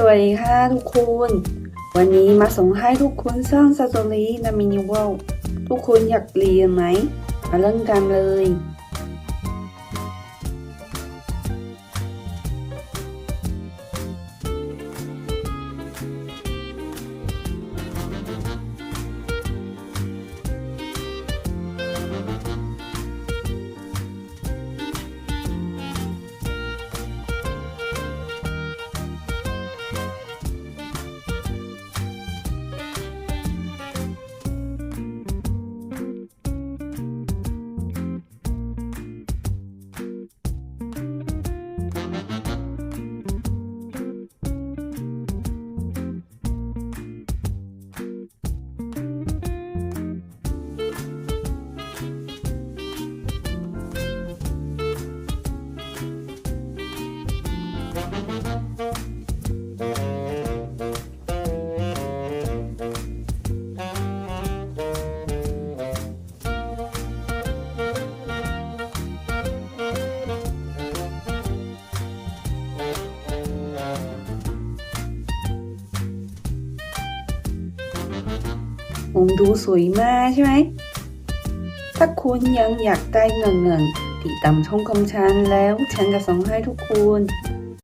สวัสดีค่ะทุกคนวันนี้มาส่งให้ทุกคนสร้างสตอรี่ในมินิเวลทุกคนอยากเรียนไหม มาเริ่มกันเลย ผมดูสวยมากใช่ไหม ถ้าคุณยังอยากได้เงินเงินติดตามช่องของฉันแล้วฉันจะส่งให้ทุกคน